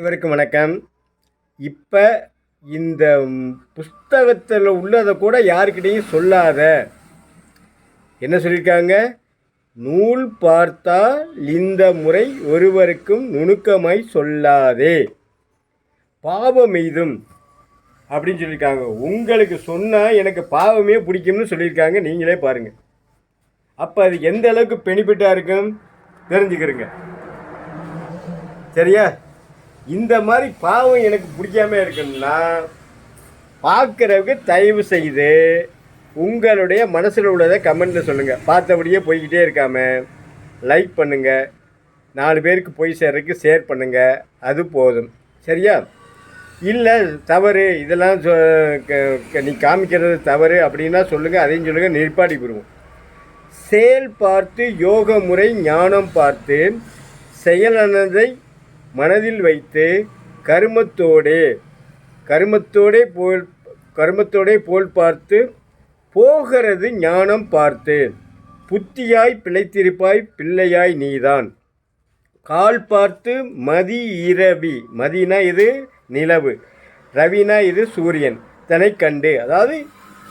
அனைவருக்கும் வணக்கம். இப்போ இந்த புஸ்தகத்தில் உள்ளதை கூட யாருக்கிட்டையும் சொல்லாத. என்ன சொல்லியிருக்காங்க நூல் பார்த்தால் இந்த முறை ஒருவருக்கும் நுணுக்கமாய் சொல்லாதே. பாவம் எய்தும். அப்படின்னு சொல்லியிருக்காங்க உங்களுக்கு சொன்னால் எனக்கு பாவமே பிடிக்கும்னு சொல்லியிருக்காங்க நீங்களே பாருங்கள் அப்போ அது எந்த அளவுக்கு பெனிஃபிட்டாக இருக்கும்? தெரிஞ்சுக்கிறங்க. சரியா? இந்த மாதிரி பாவம் எனக்கு பிடிக்காம இருக்குன்னா பார்க்குறவங்க தயவு செய்து உங்களுடைய மனசில் உள்ளதை கமெண்ட்டில் சொல்லுங்கள் பார்த்தபடியே போய்கிட்டே இருக்காம லைக் பண்ணுங்கள் நாலு பேருக்கு போய் சேர்றதுக்கு ஷேர் பண்ணுங்கள் அது போதும். சரியா? இல்லை தவறு. இதெல்லாம் சொ- க- நீ காமிக்கிறது தவறு அப்படின்னா சொல்லுங்கள் அதையும் சொல்லுங்கள் நிற்பாடி போடுவோம். செயல் பார்த்து யோக முறை ஞானம் பார்த்து செயலானதை மனதில் வைத்து கருமத்தோடே கருமத்தோடே போல் கருமத்தோடே போல் பார்த்து போகிறது ஞானம் பார்த்து. புத்தியாய் பிழைத்திருப்பாய் பிள்ளையாய் நீதான். கால் பார்த்து மதி இரவி. மதினா இது நிலவு. ரவினா இது சூரியன். தனை கண்டு அதாவது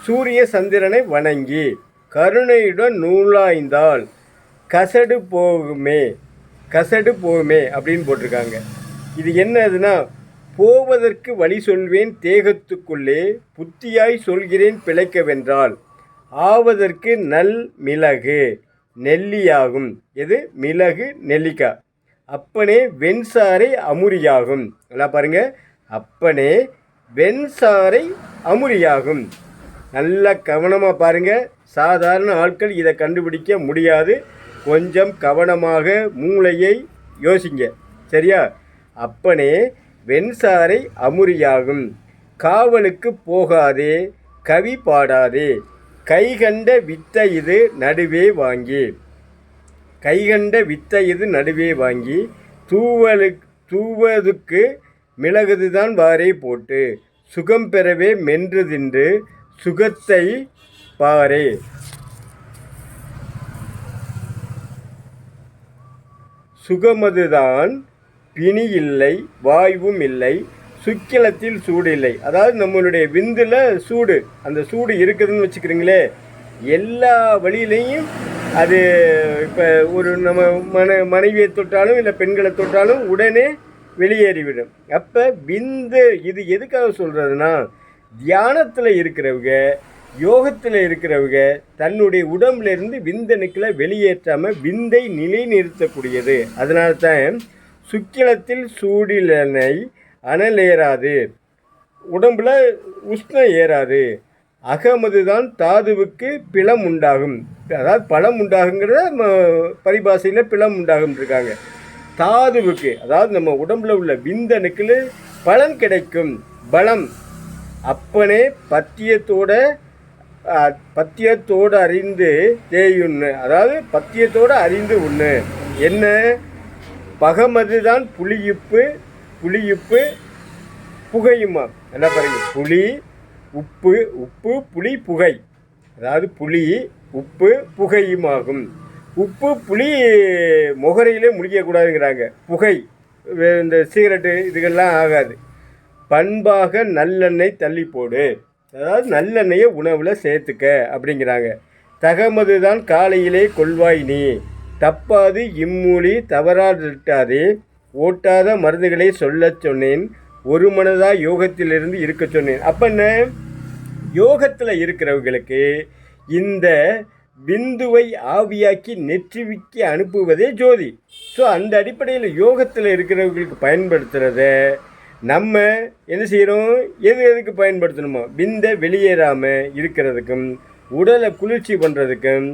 சூரிய சந்திரனை வணங்கி கருணையுடன் நூலாய்ந்தால் கசடு போகுமே. கசடு போகுமே அப்படின்னு போட்டிருக்காங்க. இது என்னதுன்னா போவதற்கு வழி சொல்வேன் தேகத்துக்குள்ளே புத்தியாய் சொல்கிறேன் பிழைக்கவென்றால் ஆவதற்கு நல் மிளகு நெல்லியாகும். எது? மிளகு நெல்லிக்காய் அப்பனே வெண்சாரை அமுரியாகும் நல்லா பாருங்க. அப்பனே வெண்சாரை அமுரியாகும் நல்லா கவனமாக பாருங்கள் சாதாரண ஆட்கள் இதை கண்டுபிடிக்க முடியாது. கொஞ்சம் கவனமாக மூளையை யோசிங்க. சரியா? அப்பனே வெண்சாரை அமுரியாகும் காவலுக்கு போகாதே கவி பாடாதே. கைகண்ட வித்த இது நடுவே வாங்கி. கைகண்ட வித்தை இது நடுவே வாங்கி தூவலு தூவதுக்கு மிளகுதுதான் வாரே போட்டு சுகம் பெறவே மென்று தின்று சுகத்தை பாரே. சுகமதுதான் பிணி இல்லை வாய்வும் இல்லை சுக்கிலத்தில் சூடு இல்லை. அதாவது நம்மளுடைய விந்தில் சூடு அந்த சூடு இருக்குதுன்னு வச்சுக்கிறீங்களே எல்லா வழியிலையும் அது இப்போ ஒரு நம்ம மன மனைவியை தொட்டாலும் இல்லை பெண்களை தொட்டாலும் உடனே வெளியேறிவிடும். அப்போ விந்து இது எதுக்காக சொல்கிறதுனா தியானத்தில் இருக்கிறவங்க யோகத்தில் இருக்கிறவங்க தன்னுடைய உடம்புலேருந்து விந்தணுக்களை வெளியேற்றாமல் விந்தை நிலைநிறுத்தக்கூடியது. அதனால தான் சுக்கிலத்தில் சூடிலனை அனல் ஏறாது. உடம்புல உஷ்ணம் ஏறாது. அகமது தான் தாதுவுக்கு பிளம் உண்டாகும். அதாவது பழம் உண்டாகுங்கிறத ம- பரிபாஷையில் பிளம் உண்டாகும் இருக்காங்க தாதுவுக்கு அதாவது நம்ம உடம்புல உள்ள விந்தணுக்கள் பலன் கிடைக்கும். பலம். அப்பனே பத்தியத்தோட பத்தியத்தோடு அறிந்து தேயுண்ணு அதாவது பத்தியத்தோடு அறிந்து உண்ணு. என்ன? பகமது தான் புளியுப்பு புளியுப்பு புகையுமா? என்ன பாருங்க? புளி உப்பு உப்பு புளி புகை. அதாவது புளி உப்பு புகையுமாகும். உப்பு புளி முகரையிலே முழிக்கக்கூடாதுங்கிறாங்க. புகை வே- இந்த சிகரெட்டு இதுகெல்லாம் ஆகாது. பண்பாக நல்லெண்ணெய் தள்ளி போடு அதாவது நல்லெண்ணெயை உணவில் சேர்த்துக்க அப்படிங்கிறாங்க. தகமது தான் காலையிலே கொள்வாய் நீ. தப்பாது இம்மூலி தவறாதிட்டாதே ஓட்டாத மருந்துகளை சொல்ல சொன்னேன். ஒரு மனதாக யோகத்திலிருந்து இருக்க சொன்னேன். அப்போ என்ன? யோகத்தில் இருக்கிறவங்களுக்கு இந்த பிந்துவை ஆவியாக்கி நெற்றிவிக்கி அனுப்புவதே ஜோதி. ஸோ அந்த அடிப்படையில் யோகத்தில் இருக்கிறவங்களுக்கு பயன்படுத்துகிறத நம்ம என்ன செய்கிறோம் எது எதுக்கு பயன்படுத்தணுமோ? விந்தை வெளியேறாமல் இருக்கிறதுக்கும் உடலை குளிர்ச்சி பண்ணுறதுக்கும்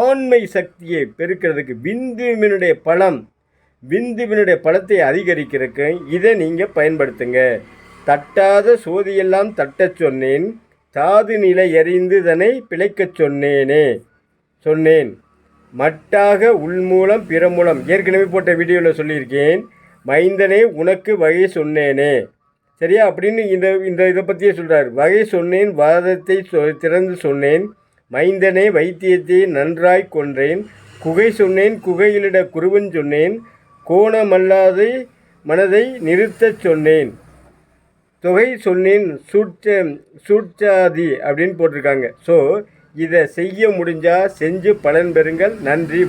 ஆண்மை சக்தியை பெருக்கிறதுக்கு விந்துவினுடைய பழம் விந்துவினுடைய பலத்தை அதிகரிக்கிறதுக்கு இதை நீங்கள் பயன்படுத்துங்க. தட்டாத சோதியெல்லாம் தட்டச் சொன்னேன் தாது நிலை எறிந்து தன்னை பிழைக்கச் சொன்னேனே சொன்னேன். மட்டாக உள்மூலம் பிறமூலம் ஏற்கனவே போட்ட வீடியோவில் சொல்லியிருக்கேன். மைந்தனே உனக்கு வகை சொன்னேனே. சரியா? அப்படின்னு இந்த இந்த இதை பற்றியே சொல்கிறார் வகை சொன்னேன் வாதத்தை சொ திறந்து சொன்னேன் மைந்தனே வைத்தியத்தை நன்றாய் கொன்றேன் குகை சொன்னேன் குகையிலிட குருவன் சொன்னேன் கோணமல்லாது மனதை நிறுத்தச் சொன்னேன். தொகை சொன்னேன் சூட்ச சூட்சாதி அப்படின்னு போட்டிருக்காங்க. ஸோ இதை செய்ய முடிஞ்சால் செஞ்சு பலன் பெறுங்கள். நன்றி